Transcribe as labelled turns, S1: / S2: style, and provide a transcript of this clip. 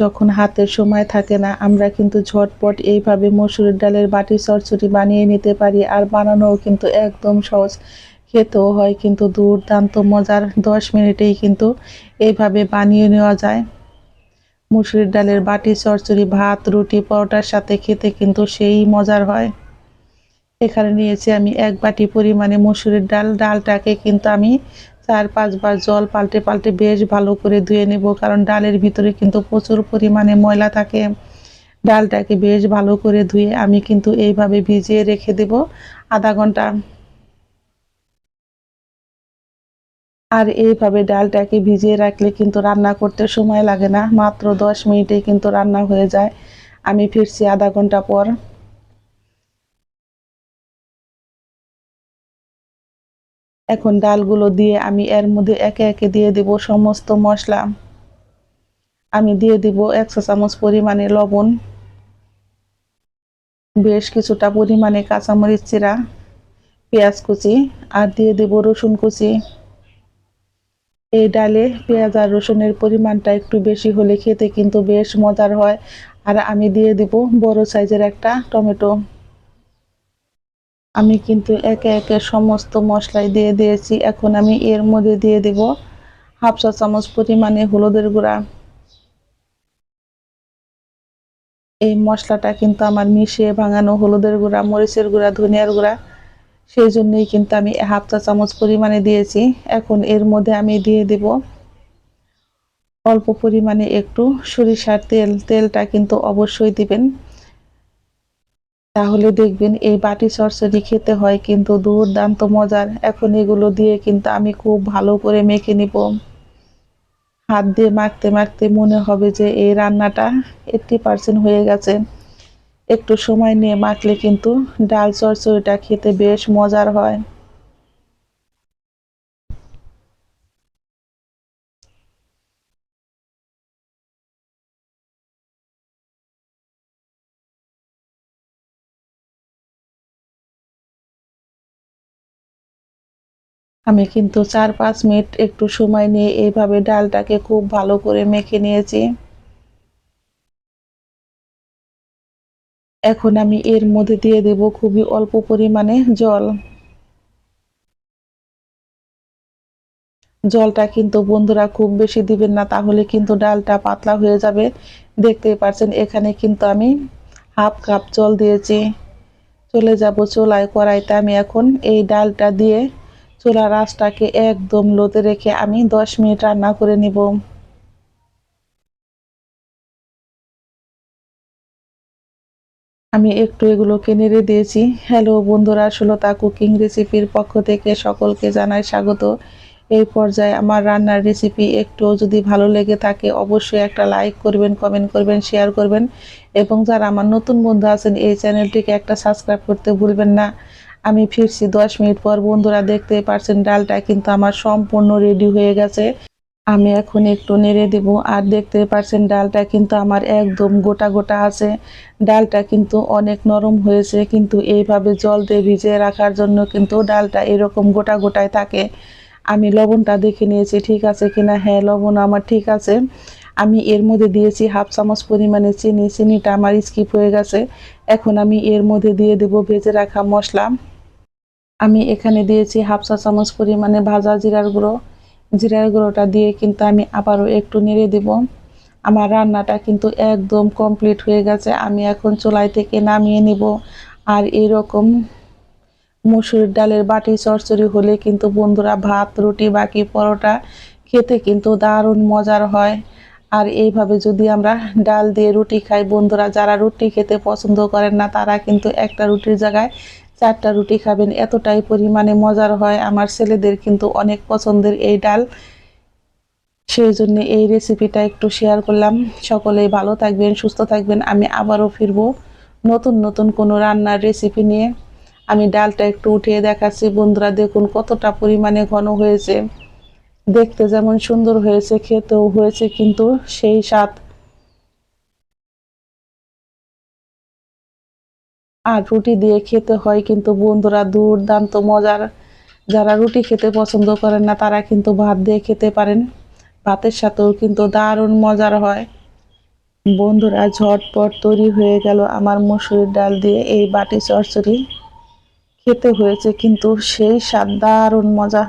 S1: যখন হাতের সময় থাকে না, আমরা কিন্তু ঝটপট এইভাবে মসুরের ডালের বাটি চচ্চড়ি বানিয়ে নিতে পারি আর বানানোও কিন্তু একদম সহজ। খেতেও হয় কিন্তু দুর্দান্ত মজার দশ মিনিটেই কিন্তু এইভাবে বানিয়ে নেওয়া যায়। মুসুরির ডালের বাটি চচ্চড়ি ভাত, রুটি, পরোটার সাথে খেতে কিন্তু সেই মজার হয়। এখানে নিয়েছি আমি এক বাটি পরিমাণে মসুরের ডাল। ডালটাকে কিন্তু আমি চার, পাঁচবার জল পাল্টে পাল্টে বেশ ভালো করে ধুয়ে নেব, কারণ ডালের ভিতরে কিন্তু প্রচুর পরিমাণে ময়লা থাকে। ডালটাকে বেশ ভালো করে ধুয়ে আমি কিন্তু এইভাবে ভিজিয়ে রেখে দেব আধা ঘণ্টা। আর এইভাবে ডালটাকে ভিজিয়ে রাখলে কিন্তু রান্না করতে সময় লাগে না, মাত্র দশ মিনিটে কিন্তু রান্না হয়ে যায়। আমি ফিরছি আধা ঘণ্টা পর। এখন ডালগুলো দিয়ে আমি এর মধ্যে একে একে দিয়ে দেব সমস্ত মশলা। আমি দিয়ে দিব একশো চামচ পরিমাণে লবণ, বেশ কিছুটা পরিমাণে কাঁচামরিচ চিরা, পেঁয়াজ কুচি, আর দিয়ে দেব রসুন কুচি। এই ডালে পেঁয়াজ আর রসুনের পরিমাণটা একটু বেশি হলে খেতে কিন্তু বেশ মজার হয়। আর আমি দিয়ে দিব বড় সাইজের একটা টমেটো। আমি কিন্তু একে একে সমস্ত মশলাই দিয়ে দিয়েছি। এখন আমি এর মধ্যে দিয়ে দেব হাফ চা চামচ পরিমাণে হলুদের গুঁড়া। এই মশলাটা কিন্তু আমার মিশিয়ে ভাঙানো হলুদের গুঁড়া, মরিচের গুঁড়া, ধনিয়ার গুঁড়া, সেই জন্যই কিন্তু আমি হাফ চা চামচ পরিমাণে দিয়েছি। এখন এর মধ্যে আমি দিয়ে দেব অল্প পরিমাণে একটু সরিষার তেল। তেলটা কিন্তু অবশ্যই দিবেন। তাহলে দেখবেন এই বাটি সরসরি খেতে হয় কিন্তু দুর্দান্ত মজার। এখন এগুলো দিয়ে কিন্তু আমি খুব ভালো করে মেখে নিব। হাত দিয়ে মাখতে মাখতে মনে হবে যে এই রান্নাটা এইটটি পার্সেন্ট হয়ে গেছে। একটু সময় নিয়ে মাখলে কিন্তু ডাল চরচড়িটা খেতে বেশ মজার হয়। আমি কিন্তু চার পাঁচ মিনিট একটু সময় নিয়ে এইভাবে ডালটাকে খুব ভালো করে মেখে নিয়েছি। এখন আমি এর মধ্যে দিয়ে দেব খুবই অল্প পরিমাণে জল। জলটা কিন্তু বন্ধুরা খুব বেশি দিবেন না, তাহলে কিন্তু ডালটা পাতলা হয়ে যাবে। দেখতেই পাচ্ছেন এখানে কিন্তু আমি হাফ কাপ জল দিয়েছি। চলে যাব চোলায় কড়াইতে। আমি এখন এই ডালটা দিয়ে চুলার আঁচটাকে একদম লোতে রেখে আমি দশ মিনিট রান্না করে নিব। আমি একটু এগুলোকে নেড়ে দিয়েছি। হ্যালো বন্ধুরা, সুলতা কুকিং রেসিপির পক্ষ থেকে সকলকে জানাই স্বাগত। এই পর্যায়ে আমার রান্নার রেসিপি একটু যদি ভালো লেগে থাকে, অবশ্যই একটা লাইক করবেন, কমেন্ট করবেন, শেয়ার করবেন। এবং যারা আমার নতুন বন্ধু আছেন, এই চ্যানেলটিকে একটা সাবস্ক্রাইব করতে ভুলবেন না। আমি ফিরছি দশ মিনিট পর। বন্ধুরা দেখতে পারছেন, ডালটা কিন্তু আমার সম্পূর্ণ রেডি হয়ে গেছে। আমি এখন একটু নেড়ে দেব। আর দেখতে পারছেন, ডালটা কিন্তু আমার একদম গোটা গোটা আছে। ডালটা কিন্তু অনেক নরম হয়েছে, কিন্তু এইভাবে জল দিয়ে ভিজিয়ে রাখার জন্য কিন্তু ডালটা এরকম গোটা গোটায় থাকে। আমি লবণটা দেখে নিয়েছি, ঠিক আছে কিনা? হ্যাঁ লবণ আমার ঠিক আছে। আমি এর মধ্যে দিয়েছি হাফ চামচ পরিমাণে চিনি। চিনিটা আমার স্কিপ হয়ে গেছে। এখন আমি এর মধ্যে দিয়ে দেব ভেজে রাখা মশলা। আমি এখানে দিয়েছি হাফ চা চামচ পরিমাণে ভাজা জিরার গুঁড়ো। জিরার গুঁড়োটা দিয়ে কিন্তু আমি আবারও একটু নেড়ে দেব। আমার রান্নাটা কিন্তু একদম কমপ্লিট হয়ে গেছে। আমি এখন চুলাই থেকে নামিয়ে নিব। আর এরকম মসুর ডালের বাটি চচ্চড়ি হলে কিন্তু বন্ধুরা ভাত, রুটি, বাকি পরোটা খেতে কিন্তু দারুণ মজার হয়। আর এইভাবে যদি আমরা ডাল দিয়ে রুটি খাই, বন্ধুরা যারা রুটি খেতে পছন্দ করেন না, তারা কিন্তু একটা রুটির জায়গায় চারটা রুটি খাবেন, এতটাই পরিমাণে মজার হয়। আমার ছেলেদের কিন্তু অনেক পছন্দের এই ডাল। সেই জন্য এই রেসিপিটা একটু শেয়ার করলাম। সকলেই ভালো থাকবেন, সুস্থ থাকবেন। আমি আবারও ফিরব নতুন নতুন কোনো রান্নার রেসিপি নিয়ে। আমি ডালটা একটু উঠিয়ে দেখাচ্ছি। বন্ধুরা, দেখুন কতটা পরিমাণে ঘন হয়েছে। দেখতে যেমন সুন্দর হয়েছে, খেতেও হয়েছে কিন্তু সেই স্বাদ আর রুটি দিয়ে খেতে হয়, কিন্তু বন্ধুরা দুর্দান্ত মজার। যারা রুটি খেতে পছন্দ করেন না, তারা কিন্তু ভাত দিয়ে খেতে পারেন। ভাতের সাথেও কিন্তু দারুণ মজার হয়। বন্ধুরা, ঝটপট তৈরি হয়ে গেল আমার মসুরির ডাল দিয়ে এই বাটি চচ্চড়ি। খেতে হয়েছে কিন্তু সেই স্বাদ দারুণ মজা।